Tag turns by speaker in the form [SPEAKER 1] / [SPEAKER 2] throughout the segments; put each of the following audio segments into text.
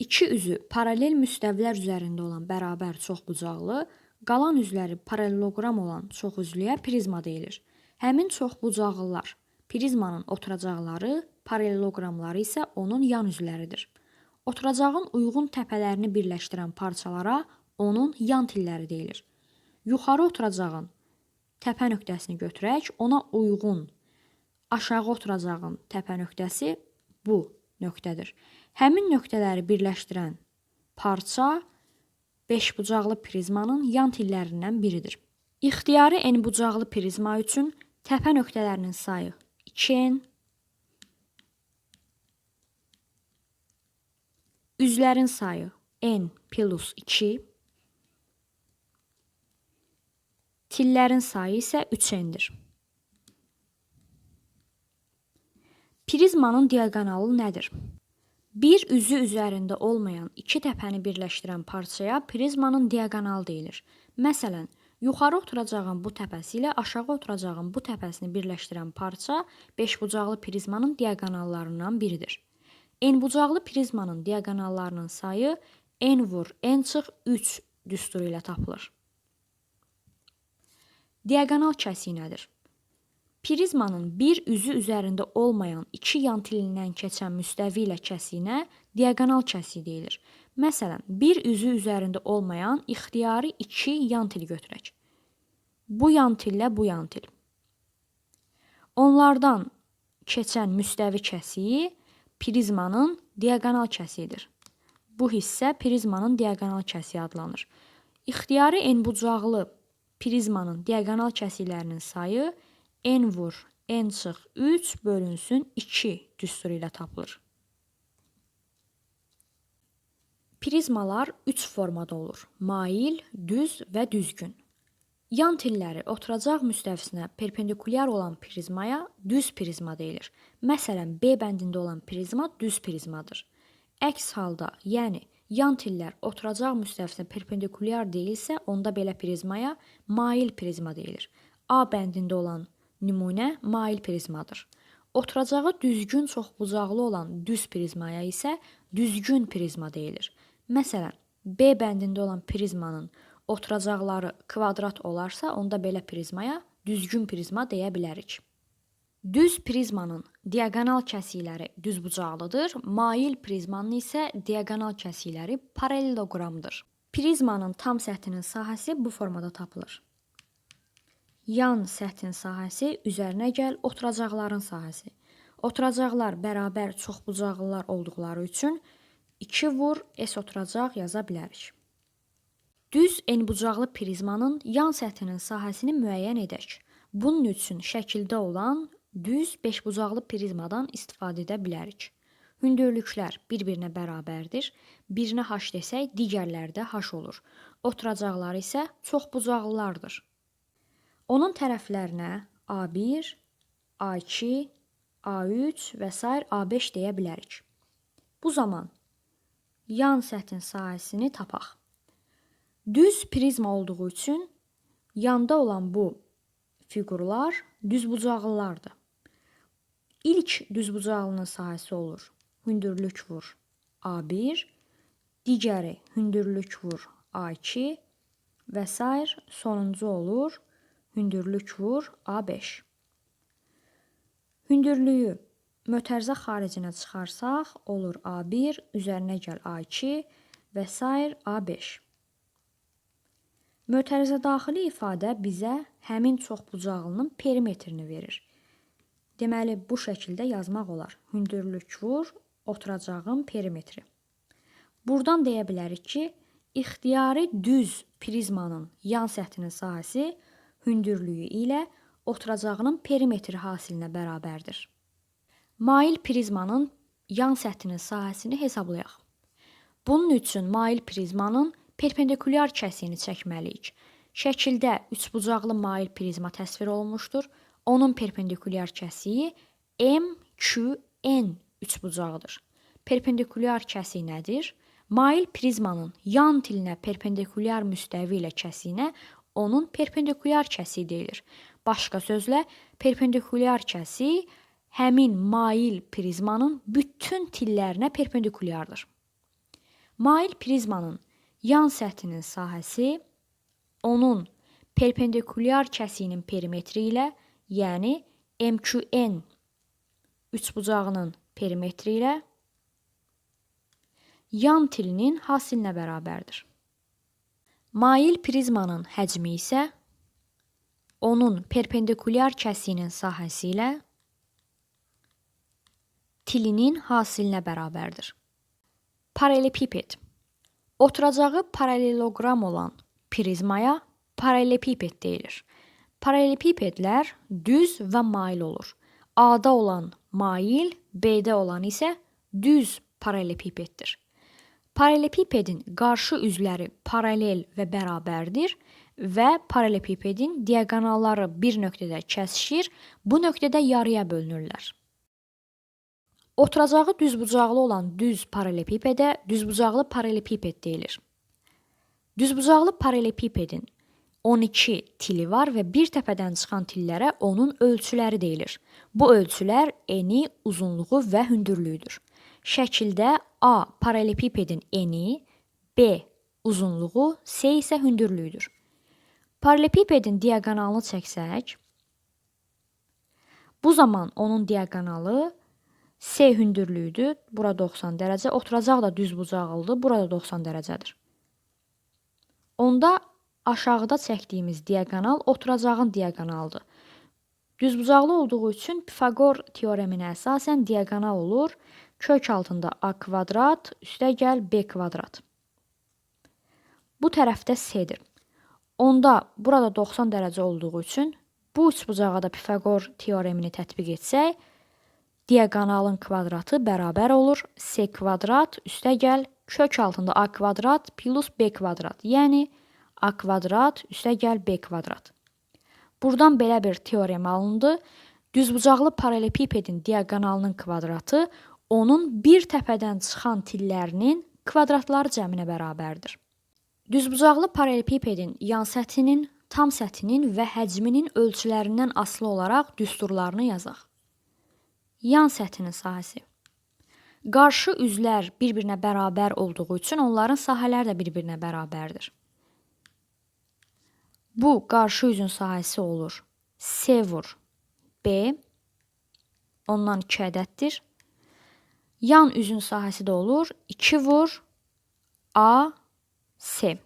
[SPEAKER 1] İki üzü paralel müstəvilər üzərində olan bərabər çoxbucaqlı, qalan üzləri paraleloqram olan çoxüzlüyə prizma deyilir. Həmin çoxbucaqlılar prizmanın oturacaqları, paraleloqramları isə onun yan üzləridir. Oturacağın uyğun təpələrini birləşdirən parçalara onun yan tilləri deyilir. Yuxarı oturacağın təpə nöqtəsini götürək, ona uyğun aşağı oturacağın təpə nöqtəsi bu nöqtədir. Həmin nöqtələri birləşdirən parça beşbucaqlı prizmanın yan tillərindən biridir. İxtiyari enbucaqlı prizma üçün təpə nöqtələrinin sayı 2n, üzlərin sayı n plus 2, tillərin sayı isə 3n-dir. Prizmanın diaqonalı nədir? Bir üzü üzərində olmayan iki təpəni birləşdirən parçaya prizmanın diaqonalı deyilir. Məsələn, yuxarı oturacağın bu təpəsi ilə aşağı oturacağın bu təpəsini birləşdirən parça beşbucaqlı prizmanın diaqonallarından biridir. Enbucaqlı prizmanın diaqonallarının sayı n vur n çıx 3 düsturu ilə tapılır. Diaqonal kəsiyi nədir? Prizmanın bir üzü üzərində olmayan iki yan tilindən keçən müstəvi ilə kəsiyinə diaqonal kəsiyi deyilir. Məsələn, bir üzü üzərində olmayan ixtiyari iki yan til götürək. Bu yan tillə bu yan til. Onlardan keçən müstəvi kəsiyi prizmanın diaqonal kəsiyidir. Bu hissə prizmanın diaqonal kəsiyi adlanır. İxtiyari enbucaqlı prizmanın diaqonal kəsiklərinin sayı n vur n çıx 3 bölünsün 2 düsturu ilə tapılır. Prizmalar 3 formada olur. Mail, düz və düzgün. Yan tilləri oturacaq müstəvisinə perpendikulyar olan prizmaya düz prizma deyilir. Məsələn, B bəndində olan prizma düz prizmadır. Əks halda, yəni yan tillər oturacaq müstəvisinə perpendikulyar deyilsə, onda belə prizmaya mail prizma deyilir. A bəndində olan nümunə mail prizmadır. Oturacağı düzgün çoxbucaqlı olan düz prizmaya isə düzgün prizma deyilir. Məsələn, B bəndində olan prizmanın oturacaqları kvadrat olarsa, onda belə prizmaya düzgün prizma deyə bilərik. Düz prizmanın diaqonal kəsikləri düzbucaqlıdır, mail prizmanın isə diaqonal kəsikləri paraleloqramdır. Prizmanın tam səthinin sahəsi bu formada tapılır. Yan səthin sahəsi, üzərinə gəl, oturacaqların sahəsi. Oturacaqlar bərabər çoxbucaqlılar olduqları üçün 2 vur S oturacaq yaza bilərik. Düz enbucaqlı prizmanın yan səthinin sahəsini müəyyən edək. Bunun üçün şəkildə olan düz beşbucaqlı prizmadan istifadə edə bilərik. Hündürlüklər bir-birinə bərabərdir. Birinə h desək, digərləri də h olur. Oturacaqlar isə çoxbucaqlılardır. Onun tərəflərinə A1, A2, A3 və s. A5 deyə bilərik. Bu zaman yan səthin sahəsini tapaq. Düz prizma olduğu üçün yanda olan bu fiqurlar düzbucaqlılardır. İlk düzbucaqlının sahəsi olur hündürlük vur A1, digəri hündürlük vur A2 və s. sonuncu olur hündürlük vur A5. Hündürlüyü mötərizə xaricinə çıxarsaq, olur A1, üzərinə gəl A2 və s. A5. Mötərizə daxili ifadə bizə həmin çoxbucaqlının perimetrini verir. Deməli, bu şəkildə yazmaq olar. Hündürlük vur, oturacağın perimetri. Buradan deyə bilərik ki, ixtiyari düz prizmanın yan səthinin sahəsi hündürlüyü ilə oturacağının perimetri hasilinə bərabərdir. Mail prizmanın yan səthinin sahəsini hesablayaq. Bunun üçün mail prizmanın perpendikulyar kəsiyini çəkməliyik. Şəkildə üçbucaqlı mail prizma təsvir olunmuşdur. Onun perpendikulyar kəsiyi MQN üçbucağıdır. Perpendikulyar kəsiyi nədir? Mail prizmanın yan tilinə perpendikulyar müstəvi ilə kəsiyinə onun perpendikulyar kəsiyi deyilir. Başqa sözlə, perpendikulyar kəsik həmin mail prizmanın bütün tillərinə perpendikulyardır. Mail prizmanın yan səthinin sahəsi onun perpendikulyar kəsiyinin perimetri ilə, yəni MQN üçbucağının perimetri ilə yan tilinin hasilinə bərabərdir. Mail prizmanın həcmi isə onun perpendikulyar kəsiyinin sahəsi ilə tilinin hasilinə bərabərdir. Paralelipiped Oturacağı paraleloqram olan prizmaya paralelipiped deyilir. Paralelipipedlər düz və mail olur. A-da olan mail, B-də olan isə düz paralelipipeddir. Paralelipipedin qarşı üzləri paralel və bərabərdir və paralelipipedin diaqonalları bir nöqtədə kəsişir, bu nöqtədə yarıya bölünürlər. Oturacağı düzbucaqlı olan düz paralelpipedə düzbucaqlı paralelpiped deyilir. Düzbucaqlı paralelpipedin 12 tili var və bir təpədən çıxan tillərə onun ölçüləri deyilir. Bu ölçülər eni, uzunluğu və hündürlüyüdür. Şəkildə A paralelpipedin eni, B uzunluğu, C isə hündürlüyüdür. Paralelpipedin diaqonalını çəksək, bu zaman onun diaqonalı S hündürlüyüdür. Bura 90 dərəcə. Oturacaq da düzbucaqlıdır. Burada 90 dərəcədir. Onda aşağıda çəkdiyimiz diaqonal oturacağın diaqonalıdır. Düzbucaqlı olduğu üçün Pifaqor teoreminə əsasən diaqonal olur. Kök altında a kvadrat üstəgəl b kvadrat. Bu tərəfdə s-dir. Onda burada 90 dərəcə olduğu üçün bu üçbucağa da Pifaqor teoremini tətbiq etsək, diaqonalın kvadratı bərabər olur s kvadrat üstəgəl kök altında a kvadrat plus b kvadrat. Yəni a kvadrat üstəgəl b kvadrat. Buradan belə bir teorem alındı. Düzbucaqlı paralelipipedin diaqonalının kvadratı onun bir təpədən çıxan tillərinin kvadratları cəminə bərabərdir. Düzbucaqlı paralelipipedin yan səthinin, tam səthinin və həcminin ölçülərindən asılı olaraq düsturlarını yazaq. Yan səthinin sahəsi. Qarşı üzlər bir-birinə bərabər olduğu üçün onların sahələri də bir-birinə bərabərdir. Bu qarşı üzün sahəsi olur. S vur B ondan 2 ədəddir. Yan üzün sahəsi də olur. 2 vur A S.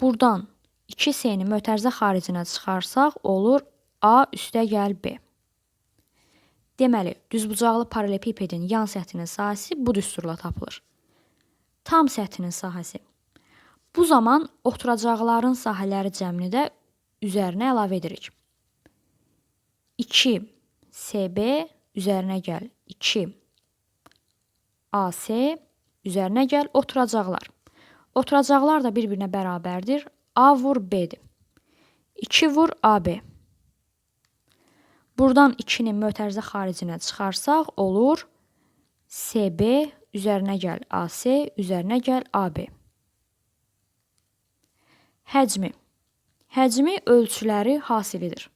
[SPEAKER 1] Buradan 2S-ni mötərizə xaricinə çıxarsaq olur A üstəgəl B. Deməli, düzbucaqlı paralelipipedin yan səthinin sahəsi bu düsturla tapılır. Tam səthinin sahəsi. Bu zaman oturacaqların sahələri cəmini də üzərinə əlavə edirik. 2 SB üzərinə gəl 2 AC üzərinə gəl oturacaqlar. Oturacaqlar da bir-birinə bərabərdir. A vur B-dir. 2 vur AB. Buradan 2-ni mötərizə xaricinə çıxarsaq olur SB üzərinə gəl AC üzərinə gəl AB. Həcmi. Həcmi ölçüləri hasilidir.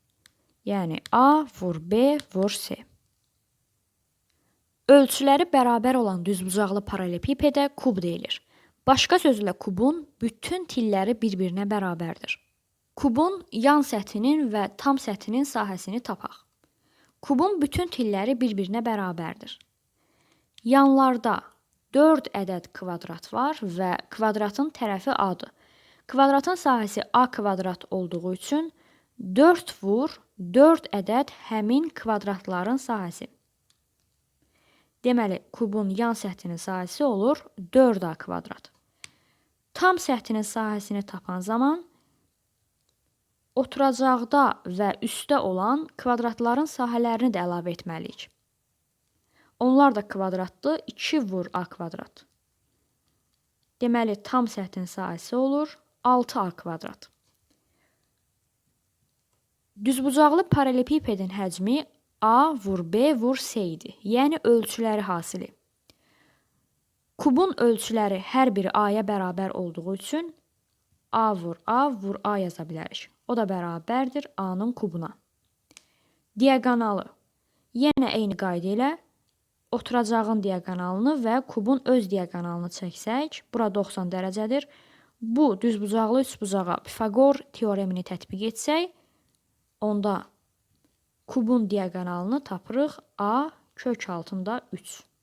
[SPEAKER 1] Yəni A vur B vur C. Ölçüləri bərabər olan düzbucaqlı paralelpipedə kub deyilir. Başqa sözlə kubun bütün tilləri bir-birinə bərabərdir. Kubun yan səthinin və tam səthinin sahəsini tapaq. Kubun bütün tilləri bir-birinə bərabərdir. Yanlarda 4 ədəd kvadrat var və kvadratın tərəfi A-dır. Kvadratın sahəsi A kvadrat olduğu üçün 4 vur 4 ədəd həmin kvadratların sahəsi. Deməli, kubun yan səthinin sahəsi olur 4A kvadrat. Tam səthinin sahəsini tapan zaman Oturacaqda və üstdə olan kvadratların sahələrini də əlavə etməliyik. Onlar da kvadratdır. 2 vur a kvadrat. Deməli, tam səthin sahəsi olur 6a kvadrat. Düzbucaqlı paralelipipedin həcmi A vur B vur C idi. Yəni ölçüləri hasili. Kubun ölçüləri hər biri A-ya bərabər olduğu üçün A vur A vur A yaza bilərik. O da bərabərdir A-nın kubuna. Diaqonalı. Yenə eyni qayda ilə oturacağın diaqonalını və kubun öz diaqonalını çəksək, bura 90 dərəcədir. Bu düzbucaqlı üçbucağa Pifaqor teoremini tətbiq etsək, onda kubun diaqonalını tapırıq A kök altında 3.